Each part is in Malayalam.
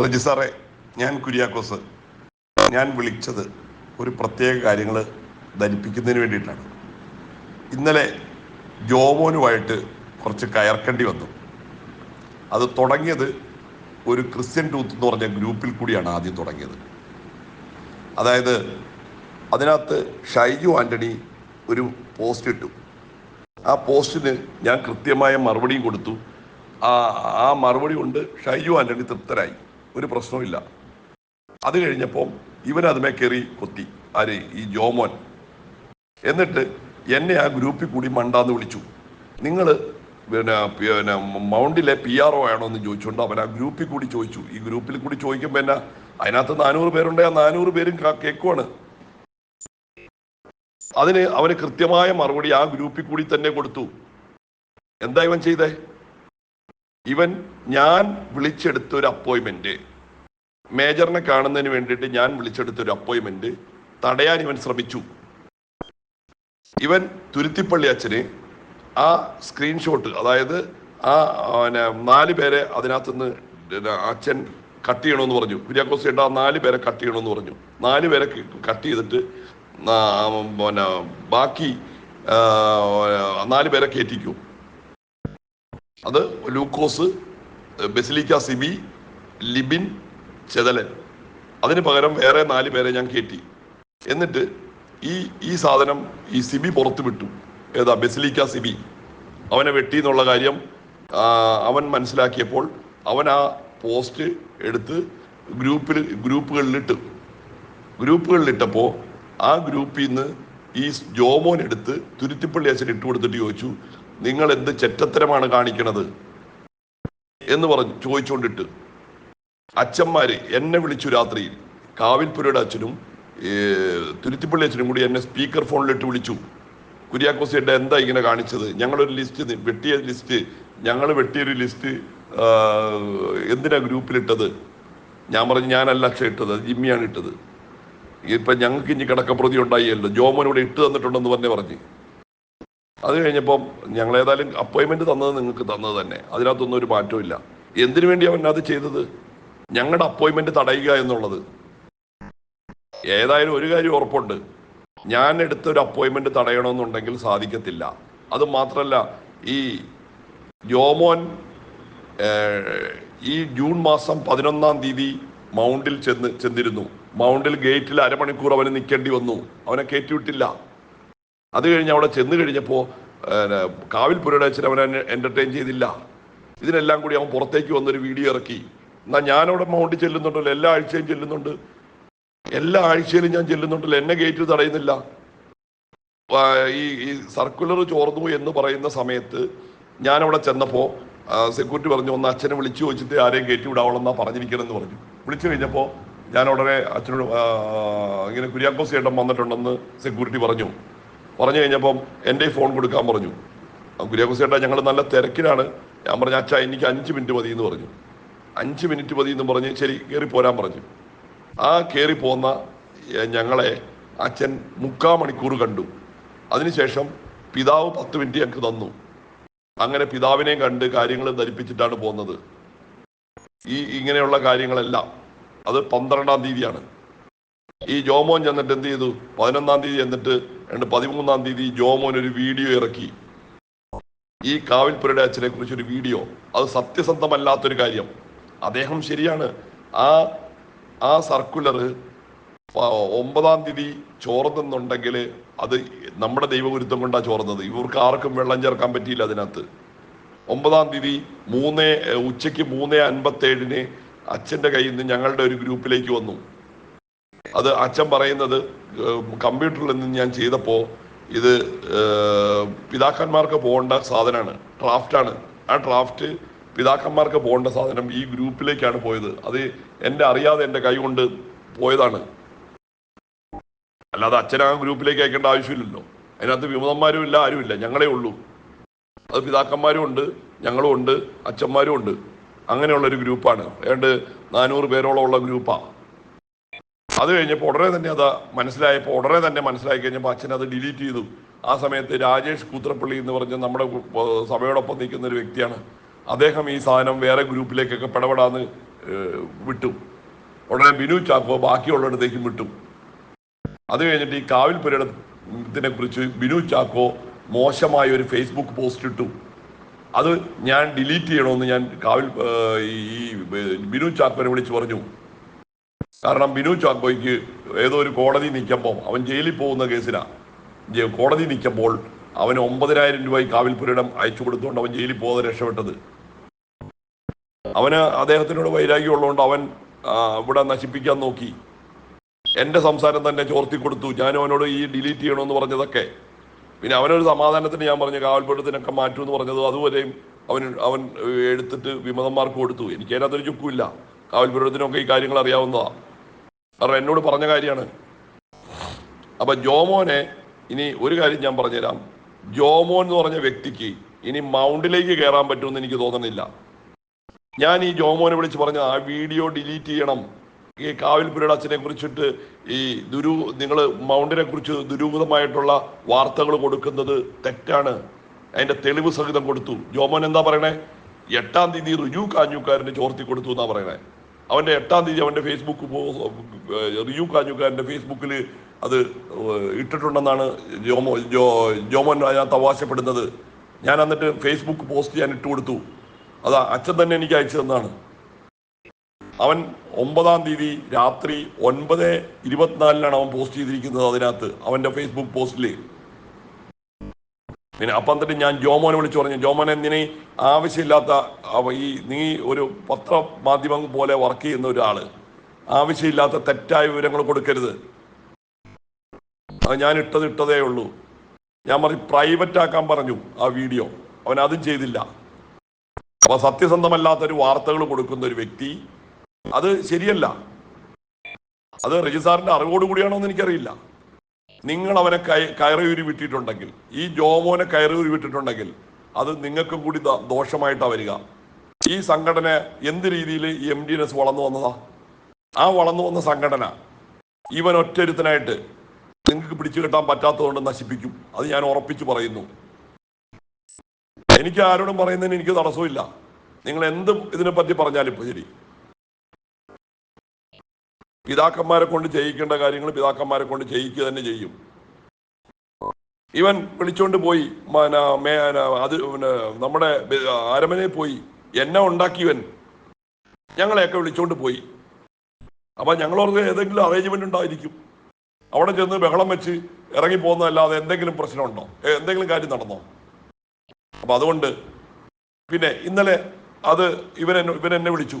റജി സാറേ ഞാൻ കുര്യാക്കോസ്. ഞാൻ വിളിച്ചത് ഒരു പ്രത്യേക കാര്യങ്ങൾ ധരിപ്പിക്കുന്നതിന് വേണ്ടിയിട്ടാണ്. ഇന്നലെ ജോമോനുമായിട്ട് കുറച്ച് കയർക്കേണ്ടി വന്നു. അത് തുടങ്ങിയത് ഒരു ക്രിസ്ത്യൻ ടൂത്ത് എന്ന് പറഞ്ഞ ഗ്രൂപ്പിൽ കൂടിയാണ് ആദ്യം തുടങ്ങിയത്. അതായത് അതിനകത്ത് ഷൈജു ആന്റണി ഒരു പോസ്റ്റ് ഇട്ടു. ആ പോസ്റ്റിന് ഞാൻ കൃത്യമായ മറുപടിയും കൊടുത്തു. ആ ആ മറുപടി കൊണ്ട് ഷൈജു ആന്റണി തൃപ്തരായി. ഒരു പ്രശ്നവുമില്ല. അത് കഴിഞ്ഞപ്പോൾ ഇവൻ അതുമേ കയറി കൊത്തി. ആര്? ഈ ജോമോൻ. എന്നിട്ട് എന്നെ ആ ഗ്രൂപ്പിൽ കൂടി മണ്ടാന്ന് വിളിച്ചു. നിങ്ങൾ പിന്നെ പിന്നെ മൗണ്ടിലെ പി ആർ ഒ ആണോ എന്ന് ചോദിച്ചുകൊണ്ട് അവൻ ആ ഗ്രൂപ്പിൽ കൂടി ചോദിച്ചു. ഈ ഗ്രൂപ്പിൽ കൂടി ചോദിക്കുമ്പോൾ എന്നാ? അതിനകത്ത് നാനൂറ് പേരുണ്ട്. ആ നാനൂറ് പേരും കേൾക്കുവാണ് അതിന് അവന് കൃത്യമായ മറുപടി ആ ഗ്രൂപ്പിൽ കൂടി തന്നെ കൊടുത്തു. എന്താ ഇവൻ ചെയ്തേ? ഇവൻ ഞാൻ വിളിച്ചെടുത്ത ഒരു അപ്പോയിന്റ്മെന്റ് മേജറിനെ കാണുന്നതിന് വേണ്ടിയിട്ട് ഞാൻ വിളിച്ചെടുത്ത ഒരു അപ്പോയിന്റ്മെന്റ് തടയാൻ ഇവൻ ശ്രമിച്ചു. ഇവൻ തുരുത്തിപ്പള്ളി അച്ഛന് ആ സ്ക്രീൻഷോട്ട് അതായത് ആ പിന്നെ നാല് പേരെ അതിനകത്തുനിന്ന് അച്ഛൻ കട്ട് ചെയ്യണമെന്ന് പറഞ്ഞു. കുര്യാക്കോസ് ചേട്ടാ നാല് പേരെ കട്ട് ചെയ്യണമെന്ന് പറഞ്ഞു. നാല് പേരെ കട്ട് ചെയ്തിട്ട് പിന്നെ ബാക്കി നാല് പേരെ കയറ്റിക്കും അത് ലൂക്കോസ് ബെസിലിക്ക സിബി ലിബിൻ ചെതലൻ. അതിന് പകരം വേറെ നാല് പേരെ ഞാൻ കയറ്റി എന്നിട്ട് ഈ ഈ സാധനം ഈ സിബി പുറത്തു വിട്ടു. ഏതാ ബെസിലിക്ക സിബി അവനെ വെട്ടി എന്നുള്ള കാര്യം അവൻ മനസ്സിലാക്കിയപ്പോൾ അവൻ ആ പോസ്റ്റ് എടുത്ത് ഗ്രൂപ്പിൽ ഗ്രൂപ്പുകളിലിട്ട്. ഗ്രൂപ്പുകളിലിട്ടപ്പോൾ ആ ഗ്രൂപ്പിൽ നിന്ന് ഈ ജോമോൻ എടുത്ത് തുരുത്തിപ്പള്ളി അച്ഛൻ ഇട്ട് കൊടുത്തിട്ട് ചോദിച്ചു നിങ്ങൾ എന്ത് ചെറ്റത്തരമാണ് കാണിക്കണത്? എന്ന് പറഞ്ഞു ചോദിച്ചുകൊണ്ടിട്ട് അച്ഛന്മാര് എന്നെ വിളിച്ചു രാത്രിയിൽ. കാവിൽപുരയുടെ അച്ഛനും തുരുത്തിപ്പള്ളി അച്ഛനും കൂടി എന്നെ സ്പീക്കർ ഫോണിലിട്ട് വിളിച്ചു. കുര്യാക്കോസ് ചേട്ടൻ എന്താ ഇങ്ങനെ കാണിച്ചത്? ഞങ്ങളൊരു ലിസ്റ്റ് വെട്ടിയ ലിസ്റ്റ് ഞങ്ങൾ വെട്ടിയൊരു ലിസ്റ്റ് എന്തിനാ ഗ്രൂപ്പിലിട്ടത്? ഞാൻ പറഞ്ഞു ഞാനല്ല അക്ഷയ ഇട്ടത് ജിമ്മിയാണ് ഇട്ടത്. ഇപ്പം ഞങ്ങൾക്ക് ഇനി കിടക്കപ്രതി ഉണ്ടായില്ലോ ജോമോൻ ഇവിടെ ഇട്ട് തന്നിട്ടുണ്ടെന്ന് തന്നെ പറഞ്ഞ്. അത് കഴിഞ്ഞപ്പം ഞങ്ങൾ ഏതായാലും അപ്പോയിൻമെന്റ് തന്നത് നിങ്ങൾക്ക് തന്നത് തന്നെ. അതിനകത്തൊന്നും ഒരു മാറ്റവും ഇല്ല. എന്തിനു വേണ്ടി അവൻ അത് ചെയ്തത്? ഞങ്ങളുടെ അപ്പോയിൻമെന്റ് തടയുക എന്നുള്ളത്. ഏതായാലും ഒരു കാര്യം ഉറപ്പുണ്ട്. ഞാൻ എടുത്ത ഒരു അപ്പോയിൻമെന്റ് തടയണമെന്നുണ്ടെങ്കിൽ സാധിക്കത്തില്ല. അത് മാത്രമല്ല ഈ ജോമോൻ ഈ ജൂൺ മാസം പതിനൊന്നാം തീയതി മൗണ്ടിൽ ചെന്ന് ചെന്നിരുന്നു. മൗണ്ടിൽ ഗേറ്റിൽ അരമണിക്കൂർ അവന് നിൽക്കേണ്ടി വന്നു. അവനെ കയറ്റിവിട്ടില്ല അത് കഴിഞ്ഞ് അവിടെ ചെന്ന് കഴിഞ്ഞപ്പോൾ കാവിൽ അച്ഛൻ അവനെ എന്റർടൈൻ ചെയ്തില്ല. ഇതിനെല്ലാം കൂടി അവൻ പുറത്തേക്ക് വന്നൊരു വീഡിയോ ഇറക്കി. എന്നാൽ ഞാനവിടെ മൗണ്ടിൽ ചെല്ലുന്നുണ്ടല്ലോ എല്ലാ ആഴ്ചയും ചെല്ലുന്നുണ്ട്. എല്ലാ ആഴ്ചയിലും ഞാൻ ചെല്ലുന്നുണ്ടല്ലോ എന്നെ ഗേറ്റ് തടയുന്നില്ല. ഈ ഈ സർക്കുലർ ചോർന്നു എന്ന് പറയുന്ന സമയത്ത് ഞാൻ അവിടെ ചെന്നപ്പോൾ സെക്യൂരിറ്റി പറഞ്ഞു ഒന്ന് അച്ഛനെ വിളിച്ചു ചോദിച്ചിട്ട് ആരെയും കയറ്റി വിടാവളെന്നാ പറഞ്ഞിരിക്കണമെന്ന് പറഞ്ഞു. വിളിച്ചു കഴിഞ്ഞപ്പോൾ ഞാൻ ഉടനെ അച്ഛനോട് ഇങ്ങനെ കുര്യാക്കോസ് ചേട്ടൻ വന്നിട്ടുണ്ടെന്ന് സെക്യൂരിറ്റി പറഞ്ഞു. പറഞ്ഞു കഴിഞ്ഞപ്പം എന്റെ ഫോൺ കൊടുക്കാൻ പറഞ്ഞു. ആ, കുര്യാക്കോസ് ചേട്ടാ ഞങ്ങൾ നല്ല തിരക്കിലാണ്. ഞാൻ പറഞ്ഞു അച്ഛാ എനിക്ക് അഞ്ച് മിനിറ്റ് മതി എന്ന് പറഞ്ഞു. അഞ്ച് മിനിറ്റ് മതി എന്ന് പറഞ്ഞ് ശരി കയറി പോരാൻ പറഞ്ഞു. ആ കയറി പോന്ന ഞങ്ങളെ അച്ഛൻ മുക്കാ മണിക്കൂർ കണ്ടു. അതിനുശേഷം പിതാവ് പത്ത് മിനിറ്റ് ഞങ്ങൾക്ക് തന്നു. അങ്ങനെ പിതാവിനെയും കണ്ട് കാര്യങ്ങൾ ധരിപ്പിച്ചിട്ടാണ് പോകുന്നത് ഈ ഇങ്ങനെയുള്ള കാര്യങ്ങളെല്ലാം അത് പന്ത്രണ്ടാം തീയതിയാണ്. ഈ ജോമോൻ ചെന്നിട്ട് എന്ത് ചെയ്തു? പതിനൊന്നാം തീയതി എന്നിട്ട് രണ്ട് പതിമൂന്നാം തീയതി ജോമോൻ ഒരു വീഡിയോ ഇറക്കി. ഈ കാവിൽപുരയുടെ അച്ഛനെ കുറിച്ച് ഒരു വീഡിയോ. അത് സത്യസന്ധമല്ലാത്തൊരു കാര്യം. അദ്ദേഹം ശരിയാണ്. ആ ആ സർക്കുലർ ഒമ്പതാം തീയതി ചോർന്നെന്നുണ്ടെങ്കിൽ അത് നമ്മുടെ ദൈവഗുരുത്വം കൊണ്ടാണ് ചോർന്നത്. ഇവർക്ക് ആർക്കും വെള്ളം ചേർക്കാൻ പറ്റിയില്ല അതിനകത്ത്. ഒമ്പതാം തീയതി മൂന്ന് ഉച്ചയ്ക്ക് മൂന്ന് അൻപത്തേഴിന് അച്ഛന്റെ കയ്യിൽ നിന്ന് ഞങ്ങളുടെ ഒരു ഗ്രൂപ്പിലേക്ക് വന്നു. അത് അച്ഛൻ പറയുന്നത് കമ്പ്യൂട്ടറിൽ നിന്ന് ഞാൻ ചെയ്തപ്പോൾ ഇത് പിതാക്കന്മാർക്ക് പോകേണ്ട സാധനമാണ് ഡ്രാഫ്റ്റാണ്. ആ ഡ്രാഫ്റ്റ് പിതാക്കന്മാർക്ക് പോകേണ്ട സാധനം ഈ ഗ്രൂപ്പിലേക്കാണ് പോയത്. അത് എന്റെ അറിയാതെ എന്റെ കൈ കൊണ്ട് പോയതാണ്. അല്ലാതെ അച്ഛൻ ആ ഗ്രൂപ്പിലേക്ക് അയക്കേണ്ട ആവശ്യമില്ലല്ലോ. അതിനകത്ത് വിമതന്മാരും ഇല്ല ആരുമില്ല ഞങ്ങളേ ഉള്ളൂ. അത് പിതാക്കന്മാരും ഉണ്ട് ഞങ്ങളും ഉണ്ട് അച്ഛന്മാരും ഉണ്ട്. അങ്ങനെയുള്ളൊരു ഗ്രൂപ്പാണ്. ഏതാണ്ട് നാനൂറ് പേരോളം ഉള്ള ഗ്രൂപ്പാണ് അത് കഴിഞ്ഞപ്പോൾ ഉടനെ തന്നെ അത് മനസ്സിലായപ്പോൾ ഉടനെ തന്നെ മനസ്സിലാക്കി കഴിഞ്ഞപ്പോൾ അച്ഛൻ അത് ഡിലീറ്റ് ചെയ്തു. ആ സമയത്ത് രാജേഷ് കൂത്രപ്പള്ളി എന്ന് പറഞ്ഞ നമ്മുടെ സഭയോടൊപ്പം നിൽക്കുന്ന ഒരു വ്യക്തിയാണ്. അദ്ദേഹം ഈ സാധനം വേറെ ഗ്രൂപ്പിലേക്കൊക്കെ പിടപെടാന്ന് വിട്ടു. ഉടനെ ബിനു ചാക്കോ ബാക്കിയുള്ളിടത്തേക്കും വിട്ടു. അത് കഴിഞ്ഞിട്ട് ഈ കാവിൽ പര്യടനത്തിനെ കുറിച്ച് ബിനു ചാക്കോ മോശമായ ഒരു ഫേസ്ബുക്ക് പോസ്റ്റ് ഇട്ടു. അത് ഞാൻ ഡിലീറ്റ് ചെയ്യണമെന്ന് ഞാൻ കാവിൽ ഈ ബിനു ചാക്കോനെ വിളിച്ച് പറഞ്ഞു. കാരണം ബിനു ചാക്കോയ്ക്ക് ഏതോ ഒരു കോടതി നിൽക്കുമ്പോൾ അവൻ ജയിലിൽ പോകുന്ന കേസിനാണ് കോടതി നിൽക്കുമ്പോൾ അവന് ഒമ്പതിനായിരം രൂപ ഈ കാവിൽ പുരയിടം അയച്ചു കൊടുത്തുകൊണ്ട് അവൻ ജയിലിൽ പോകാതെ രക്ഷപ്പെട്ടത്. അവന് അദ്ദേഹത്തിനോട് വൈരാഗ്യം ഉള്ളതുകൊണ്ട് അവൻ ഇവിടെ നശിപ്പിക്കാൻ നോക്കി. എന്റെ സംസാരം തന്നെ ചോർത്തി കൊടുത്തു. ഞാൻ അവനോട് ഈ ഡിലീറ്റ് ചെയ്യണമെന്ന് പറഞ്ഞതൊക്കെ. പിന്നെ അവനൊരു സമാധാനത്തിന് ഞാൻ പറഞ്ഞു കാവൽപ്പുരത്തിനൊക്കെ മാറ്റുമെന്ന് പറഞ്ഞത് അതുവരെയും അവൻ അവൻ എടുത്തിട്ട് വിമതന്മാർക്ക് കൊടുത്തു. എനിക്ക് അതിനകത്തൊരു ചുക്കുമില്ല കാവൽപുരത്തിനൊക്കെ ഈ കാര്യങ്ങൾ അറിയാവുന്നതാ. കാരണം എന്നോട് പറഞ്ഞ കാര്യമാണ്. അപ്പൊ ജോമോനെ ഇനി ഒരു കാര്യം ഞാൻ പറഞ്ഞുതരാം. ജോമോൻ എന്ന് പറഞ്ഞ വ്യക്തിക്ക് ഇനി മൗണ്ടിലേക്ക് കയറാൻ പറ്റുമെന്ന് എനിക്ക് തോന്നുന്നില്ല. ഞാൻ ഈ ജോമോനെ വിളിച്ച് പറഞ്ഞ ആ വീഡിയോ ഡിലീറ്റ് ചെയ്യണം. ഈ കാവിൽപുരയുടെ അച്ഛനെ കുറിച്ചിട്ട് ഈ ദുരു നിങ്ങൾ മൗണ്ടിനെ കുറിച്ച് ദുരൂഹിതമായിട്ടുള്ള വാർത്തകൾ കൊടുക്കുന്നത് തെറ്റാണ്. അതിന്റെ തെളിവ് സഹിതം കൊടുത്തു. ജോമോൻ എന്താ പറയണേ? എട്ടാം തീയതി റുജു കാഞ്ഞുക്കാരന് ചോർത്തി കൊടുത്തു എന്നാ പറയണേ. അവന്റെ എട്ടാം തീയതി അവന്റെ ഫേസ്ബുക്ക് റിയു കാഞ്ഞുക്കാരന്റെ ഫേസ്ബുക്കിൽ അത് ഇട്ടിട്ടുണ്ടെന്നാണ് ജോമോ ജോ ജോമോൻ അതിനകത്ത് അവകാശപ്പെടുന്നത് ഞാൻ എന്നിട്ട് ഫേസ്ബുക്ക് പോസ്റ്റ് ചെയ്യാൻ ഇട്ട് കൊടുത്തു. അത് അച്ഛൻ തന്നെ എനിക്ക് അയച്ചു തന്നാണ്. അവൻ ഒമ്പതാം തീയതി രാത്രി ഒൻപത് ഇരുപത്തിനാലിനാണ് അവൻ പോസ്റ്റ് ചെയ്തിരിക്കുന്നത് അതിനകത്ത് അവന്റെ ഫേസ്ബുക്ക് പോസ്റ്റിൽ പിന്നെ അപ്പം എന്നിട്ട് ഞാൻ ജോമോനെ വിളിച്ചു പറഞ്ഞു ജോമോനെ നിന്നെ ആവശ്യമില്ലാത്ത ഈ നീ ഒരു പത്രമാധ്യമം പോലെ വർക്ക് ചെയ്യുന്ന ഒരാൾ ആവശ്യമില്ലാത്ത തെറ്റായ വിവരങ്ങൾ കൊടുക്കരുത്. അത് ഞാൻ ഇട്ടത് ഇട്ടതേ ഉള്ളൂ. ഞാൻ പറഞ്ഞു പ്രൈവറ്റ് ആക്കാൻ പറഞ്ഞു ആ വീഡിയോ അവൻ അതും ചെയ്തില്ല. അപ്പൊ സത്യസന്ധമല്ലാത്തൊരു വാർത്തകൾ കൊടുക്കുന്ന ഒരു വ്യക്തി അത് ശരിയല്ല. അത് രജിസാറിന്റെ അറിവോടുകൂടിയാണോ എന്ന് എനിക്കറിയില്ല. നിങ്ങൾ അവനെ കയ- കയറിയൂരി വിട്ടിട്ടുണ്ടെങ്കിൽ ഈ ജോമോനെ കയറിയൂരി വിട്ടിട്ടുണ്ടെങ്കിൽ അത് നിങ്ങൾക്കും കൂടി ദോഷമായിട്ടാണ് ദോഷമായിട്ടാ വരിക. ഈ സംഘടന എന്ത് രീതിയിൽ ഈ എം ഡി എൻ എസ് വളർന്നു വന്നതാ? ആ വളർന്നു വന്ന സംഘടന ഇവൻ ഒറ്റരുത്തനായിട്ട് നിങ്ങൾക്ക് പിടിച്ചു കെട്ടാൻ പറ്റാത്തതുകൊണ്ട് നശിപ്പിക്കും. അത് ഞാൻ ഉറപ്പിച്ചു പറയുന്നു. എനിക്ക് ആരോടും പറയുന്നതിന് എനിക്ക് തടസ്സമില്ല നിങ്ങൾ എന്ത് ഇതിനെ പറ്റി പറഞ്ഞാലും ഇപ്പൊ ശരി. പിതാക്കന്മാരെ കൊണ്ട് ചെയ്യിക്കേണ്ട കാര്യങ്ങൾ പിതാക്കന്മാരെ കൊണ്ട് ചെയ്യിക്കുക തന്നെ ചെയ്യും. ഇവൻ വിളിച്ചോണ്ട് പോയി അത് നമ്മുടെ അരമനെ പോയി. എന്നെ ഉണ്ടാക്കിയവൻ. ഞങ്ങളെയൊക്കെ വിളിച്ചോണ്ട് പോയി. അപ്പൊ ഞങ്ങളോർക്ക് ഏതെങ്കിലും അറേഞ്ച്മെന്റ് ഉണ്ടായിരിക്കും. അവിടെ ചെന്ന് ബഹളം വെച്ച് ഇറങ്ങി പോകുന്നതല്ലാതെ എന്തെങ്കിലും പ്രശ്നമുണ്ടോ? എന്തെങ്കിലും കാര്യം നടന്നോ? അപ്പൊ അതുകൊണ്ട് പിന്നെ ഇന്നലെ അത് ഇവൻ ഇവൻ എന്നെ വിളിച്ചു.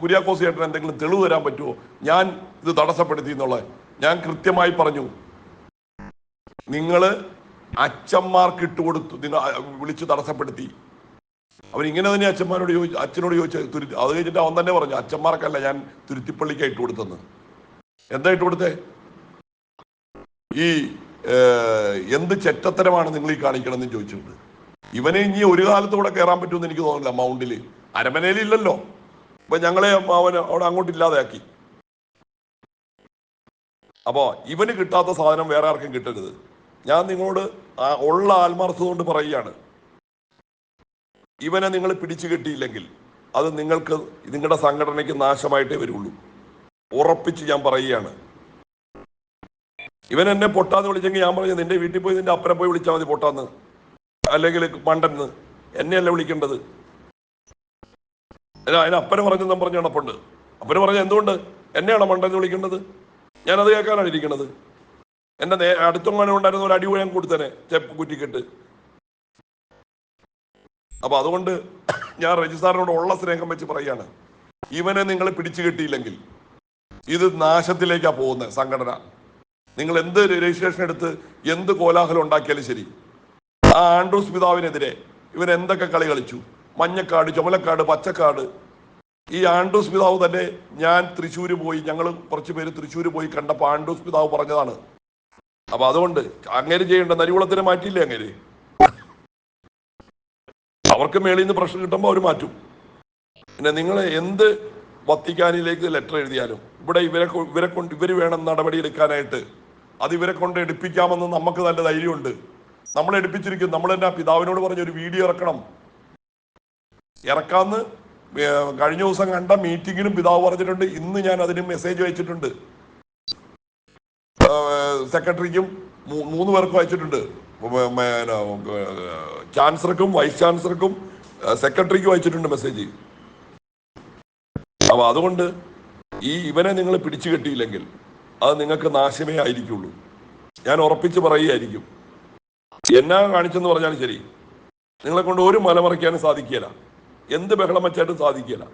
കുര്യാക്കോസ് ചേട്ടൻ എന്തെങ്കിലും തെളിവ് തരാൻ പറ്റുമോ ഞാൻ ഇത് തടസ്സപ്പെടുത്തി എന്നുള്ളത് ഞാൻ കൃത്യമായി പറഞ്ഞു. നിങ്ങൾ അച്ഛന്മാർക്ക് ഇട്ടുകൊടുത്തു നിങ്ങൾ വിളിച്ചു തടസ്സപ്പെടുത്തി. അവൻ ഇങ്ങനെ തന്നെ അച്ഛന്മാരോട് ചോദിച്ചു അച്ഛനോട് ചോദിച്ചു തുരുത്തി അത് കഴിഞ്ഞിട്ട് അവൻ തന്നെ പറഞ്ഞു അച്ഛന്മാർക്കല്ല ഞാൻ തുരുത്തിപ്പള്ളിക്ക് ഇട്ട് കൊടുത്തെന്ന് എന്താ ഇട്ട് കൊടുത്തേ? ഈ എന്ത് ചെറ്റത്തരമാണ് നിങ്ങൾ ഈ കാണിക്കണമെന്ന് ചോദിച്ചിട്ടുണ്ട്. ഇവനെ ഇനി ഒരു കാലത്തൂടെ കയറാൻ പറ്റുമെന്ന് എനിക്ക് തോന്നുന്നില്ല മൗണ്ടിൽ. അരമനയിൽ ഇല്ലല്ലോ അപ്പൊ ഞങ്ങളെ അവൻ അവിടെ അങ്ങോട്ട് ഇല്ലാതെയാക്കി. അപ്പോ ഇവന് കിട്ടാത്ത സാധനം വേറെ ആർക്കും കിട്ടരുത്. ഞാൻ നിങ്ങളോട് ആ ഉള്ള ആത്മാർത്ഥത കൊണ്ട് പറയുകയാണ്. ഇവനെ നിങ്ങൾ പിടിച്ചു കെട്ടിയില്ലെങ്കിൽ അത് നിങ്ങൾക്ക് നിങ്ങളുടെ സംഘടനയ്ക്ക് നാശമായിട്ടേ വരുള്ളൂ. ഉറപ്പിച്ച് ഞാൻ പറയുകയാണ്. ഇവൻ എന്നെ പൊട്ടാന്ന് വിളിച്ചെങ്കിൽ ഞാൻ പറഞ്ഞു നിന്റെ വീട്ടിൽ പോയി നിന്റെ അപ്പനെ പോയി വിളിച്ചാൽ മതി പൊട്ടാന്ന്. അല്ലെങ്കിൽ മണ്ടന്ന് എന്നെയല്ല വിളിക്കേണ്ടത്? അല്ല, അതിന് അപ്പനെ പറഞ്ഞു ഞാൻ പറഞ്ഞ അണപ്പുണ്ട്. അപ്പന് പറഞ്ഞ എന്തുകൊണ്ട്? എന്നെയാണ് മണ്ടെന്ന് വിളിക്കേണ്ടത്? ഞാനത് കേൾക്കാനാണ് ഇരിക്കുന്നത് എന്റെ നേ അടുത്തൊങ്ങനെ ഉണ്ടായിരുന്ന ഒരു അടി ഞാൻ കൊടുത്തേനെ കുറ്റിക്കെട്ട്. അപ്പൊ അതുകൊണ്ട് ഞാൻ രജിസ്ട്രാറിനോട് ഉള്ള സ്നേഹം വെച്ച് പറയാണ് ഇവനെ നിങ്ങൾ പിടിച്ചു കിട്ടിയില്ലെങ്കിൽ ഇത് നാശത്തിലേക്കാ പോകുന്നത് സംഘടന. നിങ്ങൾ എന്ത് രജിസ്ട്രേഷൻ എടുത്ത് എന്ത് കോലാഹലം ഉണ്ടാക്കിയാലും ശരി. ആ ആൻഡ്രൂസ് പിതാവിനെതിരെ ഇവൻ എന്തൊക്കെ കളി കളിച്ചു? മഞ്ഞക്കാട് ചുമലക്കാട് പച്ചക്കാട്. ഈ ആണ്ടൂസ് പിതാവ് തന്നെ ഞാൻ തൃശ്ശൂർ പോയി ഞങ്ങൾ കുറച്ച് പേര് തൃശ്ശൂർ പോയി കണ്ടപ്പോൾ ആൻഡ്രൂസ് പിതാവ് പറഞ്ഞതാണ്. അപ്പൊ അതുകൊണ്ട് അങ്ങനെ ചെയ്യേണ്ട നരികുളത്തിന് മാറ്റിയില്ലേ അങ്ങനെ അവർക്ക് മേളിൽ നിന്ന് പ്രഷർ കിട്ടുമ്പോൾ അവർ മാറ്റും. പിന്നെ നിങ്ങൾ എന്ത് വത്തിക്കാനിലേക്ക് ലെറ്റർ എഴുതിയാലും ഇവിടെ ഇവരെ ഇവരെ കൊണ്ട് ഇവർ വേണം നടപടി എടുക്കാനായിട്ട്. അത് ഇവരെ കൊണ്ട് എടുപ്പിക്കാമെന്ന് നമുക്ക് നല്ല ധൈര്യമുണ്ട്. നമ്മൾ എടുപ്പിച്ചിരിക്കും. നമ്മൾ തന്നെ പിതാവിനോട് പറഞ്ഞ ഒരു വീഡിയോ ഇറക്കണം. ഇറക്കാന്ന് കഴിഞ്ഞ ദിവസം കണ്ട മീറ്റിങ്ങിനും പിതാവ് പറഞ്ഞിട്ടുണ്ട്. ഇന്ന് ഞാൻ അതിന് മെസ്സേജ് അയച്ചിട്ടുണ്ട്. സെക്രട്ടറിക്കും മൂന്ന് പേർക്കും അയച്ചിട്ടുണ്ട്. ചാൻസലർക്കും വൈസ് ചാൻസലർക്കും സെക്രട്ടറിക്കും അയച്ചിട്ടുണ്ട് മെസ്സേജ് അപ്പൊ അതുകൊണ്ട് ഈ ഇവനെ നിങ്ങൾ പിടിച്ചു കെട്ടിയില്ലെങ്കിൽ അത് നിങ്ങൾക്ക് നാശമേ ആയിരിക്കുള്ളൂ. ഞാൻ ഉറപ്പിച്ച് പറയുകയായിരിക്കും. എന്നാ കാണിച്ചെന്ന് പറഞ്ഞാലും ശരി. നിങ്ങളെ കൊണ്ട് ഒരു മല മറിക്കാനും സാധിക്കില്ല എന്ത് ബഹളം വെച്ചായിട്ടും സാധിക്കില്ല.